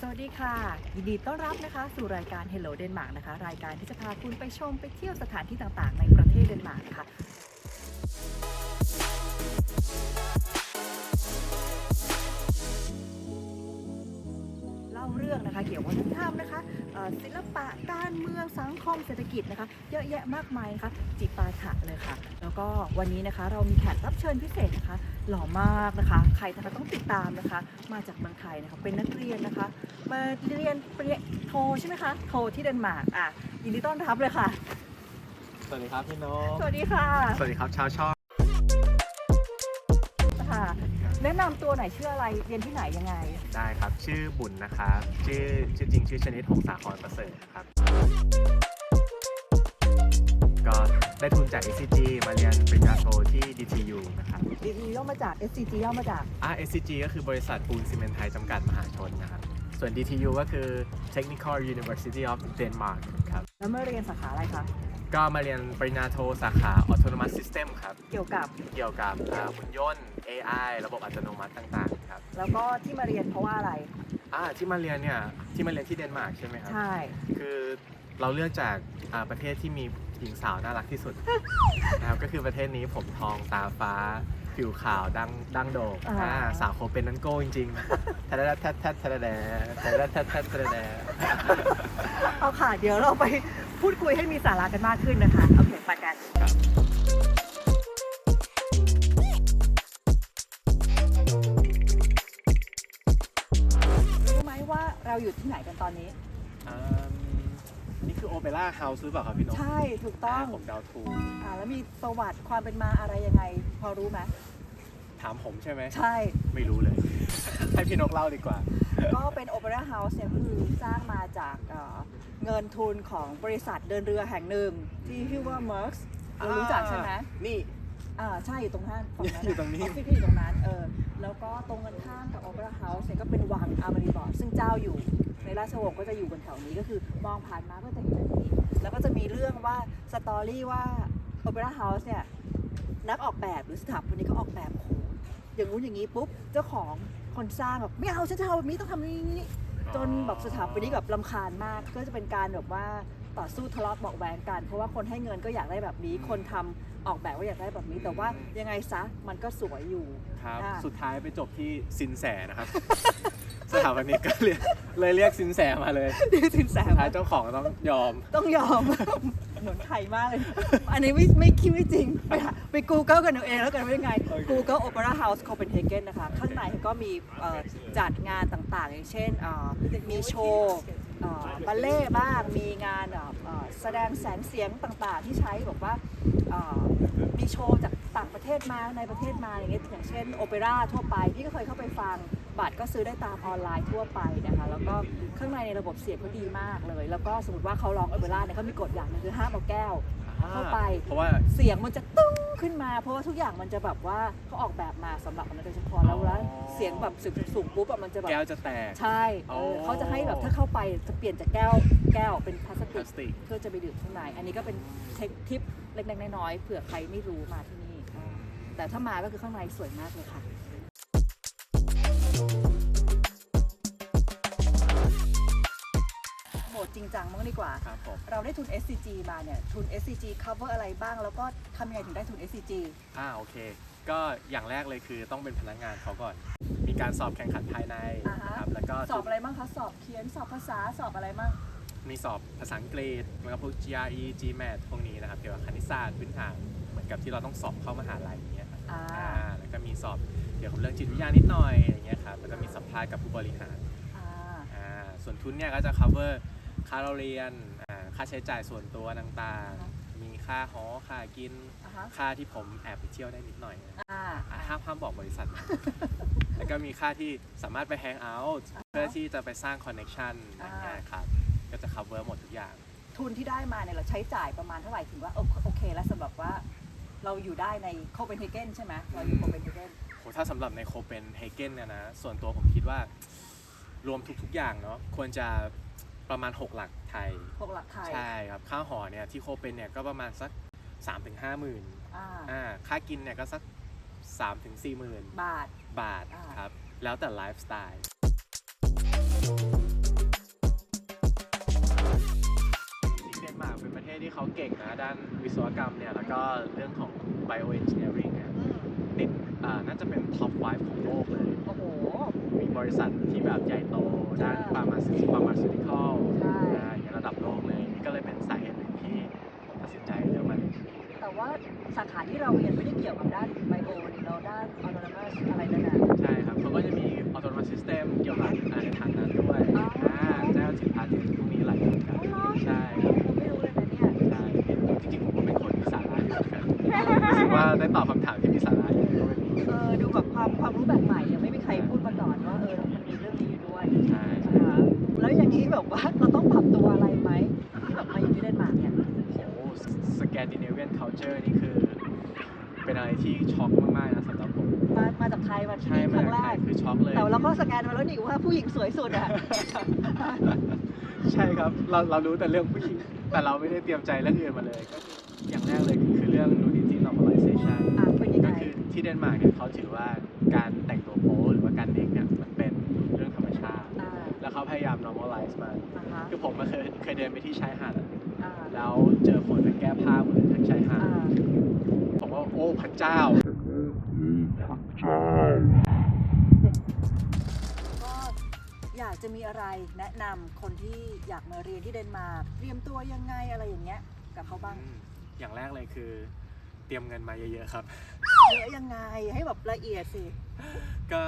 สวัสดีค่ะ ยินดีต้อนรับนะคะ สู่รายการ Hello Denmark นะคะ รายการที่จะพาคุณไปชมไปเที่ยวสถานที่ต่างๆ ในประเทศเดนมาร์กค่ะเล่าเรื่องนะคะ เกี่ยวกับวัฒนธรรมนะคะศิลปะการ เมืองสังคมเศรษฐกิจนะคะ เยอะแยะมากมายนะคะจิปาถะเลยค่ะ แล้วก็วันนี้นะคะเรามีแขกรับเชิญพิเศษนะคะ หล่อมากนะคะ ใครนะคะต้องติดตามนะคะ มาจากเมืองไทยนะคะเป็นนักเรียนนะคะ มาเรียนปริญญาโทใช่ไหมคะโทที่เดนมาร์กอะยินดีต้อนรับเลยค่ะ สวัสดีครับพี่นกสวัสดีค่ะสวัสดีครับชาวช่องค่ะ แนะนำตัวไหนอยชื่ออะไรเรียนที่ไหนยังไง ได้ครับ ชื่อบุญนะครับ ชื่อชื่อจริงชื่อชนิดหงสาครประเสริฐครับ ก็ได้ทุนจาก SCG มาเรียนปริญญาโทที่ DTU นะครับ DT ย่อมาจาก SCG ย่อมาจาก อ่า SCG ก็คือบริษัทปูนซีเมนต์ไทยจำกัดมหาชนนะครับ ส่วน DTU ก็คือ Technical University of Denmark ครับ แล้วมาเรียนสาขาอะไรคะ ก็มาเรียนปริญญาโทสาขา Autonomous System ครับ เกี่ยวกับ เกี่ยวกับอ่าหุ่นยนต์ AI ระบบอัตโนมัติต่างๆครับ แล้วก็ที่มาเรียนเพราะว่าอะไร อ่าที่มาเรียนเนี่ยที่มาเรียนที่เดนมาร์กใช่ไหมครับ ใช่ คือ เราเลือกจากประเทศที่มีหญิงสาวน่ารักที่สุด นะครับก็คือประเทศนี้ผมทองตาฟ้า ผิวขาวดังดังโดกสาวโคเป็นนันโก้จริงๆแทะเลทัแทัแทะเลแดทะเลทัแทัแทะเลแด เอาค่ะ เดี๋ยวเราไปพูดคุยให้มีสาระกันมากขึ้นนะคะ โอเคไปกัน รู้ไหมว่าเราอยู่ที่ไหนกันตอนนี้ เอิ่ม นี่คือโอเปร่าเฮาส์หรือเปล่าครับพี่นกใช่ถูกต้องาผมเดาถูกอ่าแล้วมีประวัติความเป็นมาอะไรยังไง พอรู้ไหมถามผมใช่ไหมใช่ ไม่รู้เลย ให้พี่นกเล่าดีกว่า ก็เป็นโอเปร่าเฮาส์เนี่ยก็คือสร้างมาจากเอ่อเงินทุนของบริษัทเดินเรือแห่งหนึ่งที่ชื่อว่า Merckx เรารู้จักใช่ไหมนี่อ่าใช่อยู่ตรงนั้นฝั่งนั้นอยู่ตรงนี้ออฟฟิศก็อยู่ตรงนั้นเออแล้วก็ตรงกันข้ามกับโอเปร่าเฮาส์เนี่ยก็เป็นวังอามารีบอร์ดซึ่งเจ้าอยู่ ในราชวงศ์ก็จะอยู่บนแถวนี้ก็คือมองผ่านมาก็จะเห็นแบบนี้แล้วก็จะมีเรื่องว่าสตอรี่ว่าโอเปร่าเฮาส์เนี่ยนักออกแบบหรือสถาปนิกเขาออกแบบโอ้โหอย่างงู้นอย่างนี้ปุ๊บเจ้าของคนสร้างแบบไม่เอาฉันจะเอาแบบนี้ต้องทำนี้นี้จนแบบสถาปนิกแบบลำคาญมาก ก็จะเป็นการแบบว่า ต่อสู้ทะเลาะเบาะแวงกัน เพราะว่าคนให้เงินก็อยากได้แบบนี้ คนทำออกแบบก็อยากได้แบบนี้ แต่ว่ายังไงซะมันก็สวยอยู่ครับอ่าสุดท้ายไปจบที่ซินแสนะครับ สถาปนิกก็เรียกเลยเรียกซินแสมาเลยดีสินแสสุดท้ายเจ้าของต้องยอม ต้องยอม หนุนไทยมากเลย อันนี้ไม่ไม่คิดไม่จริง ไปหาไป Google กันเอาเองแล้วกันว่ายังไง โอเค Google Opera House Copenhagen นะคะ ข้างในก็มีเอ่อจัดงานต่างๆ อย่างเช่นเอ่อมีโชว์เอ่อ บัลเล่บ้างมีงานแสดงแสงเสียงต่างๆ ที่ใช้บอกว่ามีโชว์จากต่างประเทศมาในประเทศมาอย่างเงี้ยอย่างเช่นโอเปร่าทั่วไปพี่ก็เคยเข้าไปฟังบัตรก็ซื้อได้ตามออนไลน์ทั่วไปนะคะแล้วก็ข้างในในระบบเสียงเขาดีมากเลย แล้วก็สมมติว่าเขาร้องโอเปร่าเนี่ยเขามีกฎอย่างหนึงคือห้ามเอาแก้ว เข้าไป เพราะว่า เสียงมันจะตึ้งขึ้นมา เพราะว่าทุกอย่างมันจะแบบว่าเขาออกแบบมาสำหรับอันนั้นโดยเฉพาะแล้วแล้วอ๋อเสียงแบบสูงสูงปุ๊บอะมันจะแบบแก้วจะแตก ใช่เออเขาจะให้แบบถ้าเข้าไปจะเปลี่ยนจากแก้วแก้วเป็นพลาสพติลากสติกเพื่อจะไปดื่มข้างในอันนี้ก็เป็นเทคทิปเล็กๆน้อยๆเผื่อใครไม่รู้มาที่นี่แต่ถ้ามาก็คือข้างในสวยมากเลยค่ะ จริงจังมั้างดีกว่า ครับผม เราได้ทุน SCG มาเนี่ย ทุน SCG cover อะไรบ้าง แล้วก็ทำยังไงถึงได้ทุน SCG อ่าโอเค ก็อย่างแรกเลยคือต้องเป็นพนักงานเขาก่อน มีการสอบแข่งขันภายในอ่าฮะ นะครับแล้วก็สอบอะไรบ้างคะ สอบเขียน สอบภาษา สอบอะไรบ้าง มีสอบภาษาอังกฤษแล้วก็พวก GRE GMAT พวกนี้นะครับเกี่ยวกับคณิตศาสตร์พื้นฐานเหมือนกับที่เราต้องสอบเข้ามหาลัยอย่างเงี้ยครับอ่า อ่าแล้วก็มีสอบเกี่ยวกับเรื่องจิตวิทยานิดหน่อยอย่างเงี้ยครับแล้วก็มีสัมภาษณ์กับผู้บริหาร อ่า อ่าส่วนทุนเนี่ยก็จะ cover ค่าเราเรียนอ่าค่าใช้จ่ายส่วนตัวต่างอ่าๆมีค่าหอค่ากิน อ่าฮะค่าที่ผมแอบไปเที่ยวได้นิดหน่อยนะอ่าอ่าห้ามห้ามบอกบริษัทนะ แล้วก็มีค่าที่สามารถไปแฮงเอาท์อ่าฮะเพื่อที่จะไปสร้างคอนเน็ชันออ่าย่างเงี้ยครับก็จะ cover หมดทุกอย่าง ทุนที่ได้มาเนี่ยเราใช้จ่ายประมาณเท่าไหร่ถึงว่าโอโอเคแล้วสำหรับว่า เราอยู่ได้ในโคเปนเฮเกนใช่ไหมเราอยู่โคเปนเฮเกน โหถ้าสำหรับในโคเปนเฮเกนเนี่ยนะ ส่วนตัวผมคิดว่า รวมทุกๆอย่างเนาะควรจะ ประมาณ 6 หลักไทยหหลักไทยใช่ครับ ค่าหอเนี่ยที่โคเปนเนี่ยก็ประมาณสัก 3-5หมื่นอ่าอ่าค่ากินเนี่ยก็สัก 3-4หมื่นบาท บาทครับ แล้วแต่ไลฟ์สไตล์เดนมากเป็นประเทศที่เขาเก่งนะด้านวิศวกรรมเนี่ย แล้วก็เรื่องของ bioengineering เนี่ยติดอ่าน่าจะเป็น top 5 ของโลกเลย โอ้โห มีบริษัทที่แบบใหญ่โตด้าน p h a r m a c e u t pharmaceutical ใช่ อ่าอย่างเงี้ยระดับโลกเลยนี่ก็เลยเป็นสาเหตุหนึ่งที่ผมตัดสินใจเลือกมาเรียนที่นี่แต่ว่าสาขาที่เราเรียนไม่ได้เกี่ยวกับด้านไบโอนี่เราด้านออโตนมัสอะไรนั่นน่ะ ใช่ครับเขาก็จะมี autonomous system เกี่ยวกับอ่าในทางนั้นด้วยอ๋ออ่าเจ้าถึงพาร์ทพวกนี้หลายอย่างกันอ๋อเหรอใช่ครับ ผมไม่รู้เลยนะเนี่ย ใช่จริงๆผมก็เป็นคนมีสาระอยู่เหมือนกันรู้สึกว่าได้ตอบคำ เป็นอะไรที่ช็อกมากๆนะสำหรับผมมามาจากไทยมาใช่ที่คมารั้งจากแรไทยกคือช็อกเลย แต่เราก็สแกนมาแล้วนี่ว่าผู้หญิงสวยสุดอะใช่ครับ เราเรารู้แต่เรื่องผู้หญิง แต่เราไม่ได้เตรียมใจเรื่องอื่นมาเลยก็คืออย่างแรกเลยคือเรื่อง nudity normalization อะเป็นยังก็ไงคือที่เดนมาร์กเนี่ยเขาถือว่าการแต่งตัวโป๊หรือว่าการเด็กเนี่ยมันเป็นเรื่องธรรมชาติ อ่าแล้วเขาพยายาม normalize มันอ่าฮะคือผมมาเคยเคยเดินไปที่ชายหาดอะอ่าแล้วเจอคนแก้ผ้าบนทั้งชายหาด อ่าผมว่าโอ้ พระเจ้า ก็อยากจะมีอะไรแนะนำคนที่อยากมาเรียนที่เดนมาร์กเตรียมตัวยังไงอะไรอย่างเงี้ย กับเขาบ้างอืมอย่างแรกเลยคือ เตรียมเงินมาเยอะๆครับ เยอะยังไงให้แบบละเอียดสิ ก็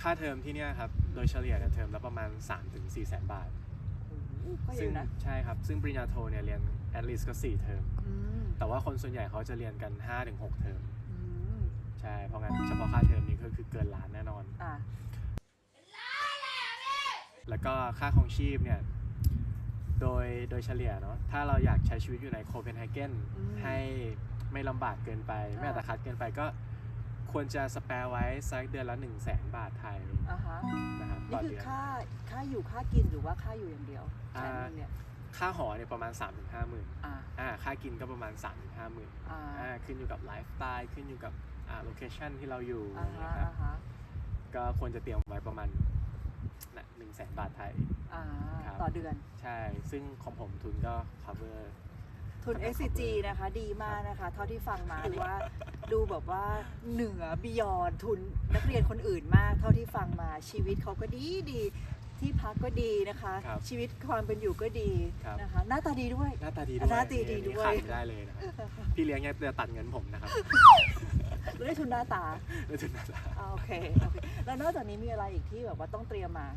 ค่าเทอมที่เนี่ยครับ โดยเฉลี่ยเนี่ยเทอมละประมาณ 3-4แสนบาทโอ้โหก็เยซึ่งอะนะใช่ครับ ซึ่งปริญญาโทเนี่ยเรียน at least ก็ 4 เทอม อืมแต่ ว่าคนส่วนใหญ่เขาจะเรียนกัน 5-6 เทอม อืมใช่ เพราะงั้นเฉพาะค่าเทอมนี้ก็คือเกินล้านแน่นอน อะแล้วก็ค่าของชีพเนี่ย โดยโดยเฉลี่ยเนาะ ถ้าเราอยากใช้ชีวิตอยู่ในโคเปนเฮเกนอืม ให้ไม่ลำบากเกินไป ไม่อ่าอัตคัดเกินไปก็ควรจะสแปร์ไว้สักเดือนละ 1 0 0 0 0แสนบาทไทยอะฮะนะครับนี่ต่อคือเดือน ค่าค่าอยู่ค่ากินหรือว่าค่าอยู่อย่างเดียวแสอ่า นนึงเนี่ย ค่าหอเนี่ยประมาณ 3-5ถึงห้าหมื่นอ่า อ่าค่ากินก็ประมาณ 3-5ถึงห้าหมื่นอ่า อ่าขึ้นอยู่กับไลฟ์สไตล์ขึ้นอยู่กับอ่าโลเคชันที่เราอยู่อ่านะฮะครับอ่าฮะก็ควรจะเตรียมไว้ประมาณนะหนึ่งแสนบาทไทย อ่า ครับ ต่อเดือน ใช่ ซึ่งของผมทุนก็ cover ทุนขนาด SCG นะคะ ดีมากนะคะ เท่าที่ฟังมาดูว่า ดูแบบว่าเหนือบิยอนทุนนักเรียนคนอื่นมาก เท่าที่ฟังมาชีวิตเขาก็ดีดี ที่พักก็ดีนะคะ ครับชีวิตความเป็นอยู่ก็ดีครับ นะคะ หน้าตาดีด้วย หน้าตาดีด้วยหน้าตาดีอันนี้ด้วยขาดไม่ได้เลยนะครับพี่เลี้ยงเนี่ยจะตัดเงินผมนะครับได้ทุนหน้าตาด้วยทุนหน้าตาอ่าโอเคโอเค แล้วนอกจากนี้มีอะไรอีกที่แบบว่าต้องเตรียมมา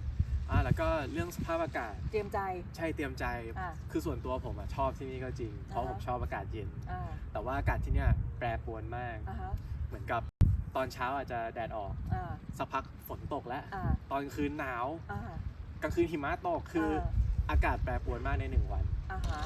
อ่าแล้วก็เรื่องสภาพอากาศเตรียมใจ ใช่เตรียมใจ อ่า คือส่วนตัวผมอะชอบที่นี่ก็จริง เพราะอ่าผมชอบอากาศเย็น อ่าแต่ว่าอากาศที่เนี่ยแปรปรวนมาก อ่าฮะ เหมือนกับต อนเช้าอาจจะแดดออกอ่าสักพักฝนตกแล้ว อ่าตอนกลางคืนหนาวอ่ากลางคืนหิมะตกคืออา อากาศแปรปรวนมากในหนึ่งวัน อ่าฮะ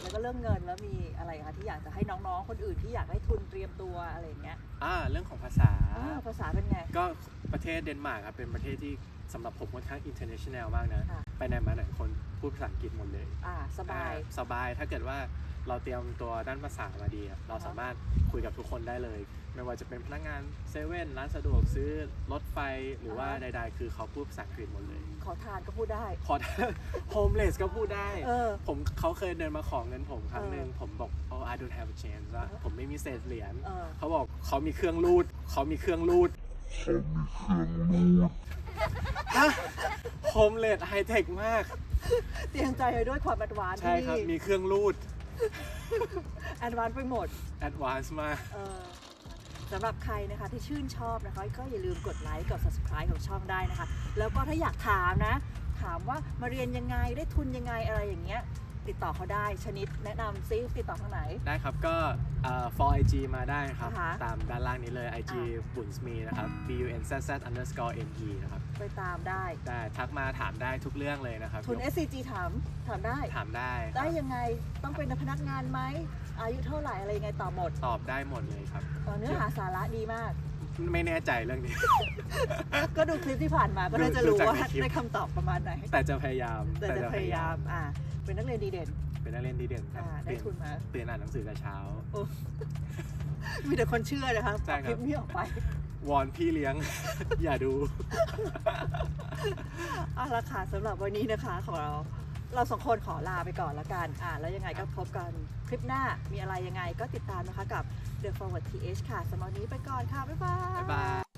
แล้วก็เรื่องเงินแล้วมีอะไรคะที่อยากจะให้น้องๆ คนอื่นที่อยากให้ทุนเตรียมตัวอะไรอย่างเงี้ยอ่าเรื่องของภาษาอ่าภาษาเป็นไง ก็ประเทศเดนมาร์กครับเป็นประเทศที่สำหรับผมค่อนข้าง international มากนะ ค่ะ ไปไหนมาไหนคนพูดภาษาอังกฤษหมดเลยอ่าสบาย อ่สบายถ้าเกิดว่าเราเตรียมตัวด้านภาษามาดีอะเราอ่าฮะสามารถคุยกับทุกคนได้เลย ไม่ว่าจะเป็นพนักงานเซเว่นร้านสะดวกซื้อรถไฟหรือว่าใดๆ คือเขาพูดภาษาอังกฤษหมดเลย ขอทานก็พูดได้ พอ โฮมเลสก็พูดได้ เออ ผมเขาเคยเดินมาขอเงินผมครั้งเออหนึ่งผมบอก oh I don't have a chance ว่าเออผมไม่มีเศษเหรียญเออ เขาบอกเขามีเครื่องรูดเขามีเครื่องรูดฮะโฮมเลสไฮเทคมาก เตรียมใจไปด้วยความแอดวานซ์ใช่ที่ครับ มีเครื่องรูดแอดวานซ์ไปหมด แอดวานซ์มาก เออสำหรับใครนะคะที่ชื่นชอบนะคะ ก็อย่าลืมกดไลค์กด subscribe ของช่องได้นะคะ แล้วก็ถ้าอยากถามนะ ถามว่ามาเรียนยังไงได้ทุนยังไงอะไรอย่างเงี้ยติดต่อเขาได้ชนิดแนะนำซิติดต่อทางไหน ได้ครับก็เอ่อ for IG มาได้ครับ อ่าฮะ ตามด้านล่างนี้เลย IG บุนส์มีนะครับ B U N Z Z underscore M E นะครับไปตามได้ ได้ทักมาถามได้ทุกเรื่องเลยนะครับทุนยก SCG ถามถามได้ ถามได้ครับได้ยังไงต้องเป็นพนักงานไหมอายุเท่าไหร่อะไรยังไงตอบหมดตอบได้หมดเลยครับ เออเนื้อหาสาระดีมาก ไม่แน่ใจเรื่องนี้ ก็ดูคลิปที่ผ่านมาก็น่าจะดูรู้จากว่าในคลิปได้คำตอบประมาณไหน แต่จะพยายามแต่จะพยายามอ่าเป็นนักเรียนดีเด่น เป็นนักเรียนดีเด่นครับอ่าได้ตื่นทุนมา ตื่นอ่านหนังสือแต่เช้ามีแต่คนเชื่อนะคะใช่เอาครับคลิปนี้ออกไปวอนพี่เลี้ยง อย่าดู เอาละค่ะสำหรับวันนี้นะคะ ของเราเราสองคนขอลาไปก่อนแล้วกันอ่าแล้วยังไงก็พบกัน คลิปหน้ามีอะไรยังไงก็ติดตามนะคะกับ The Forward TH ค่ะสำหรับวันนี้ไปก่อนค่ะ บ๊ายบายบ๊ายบาย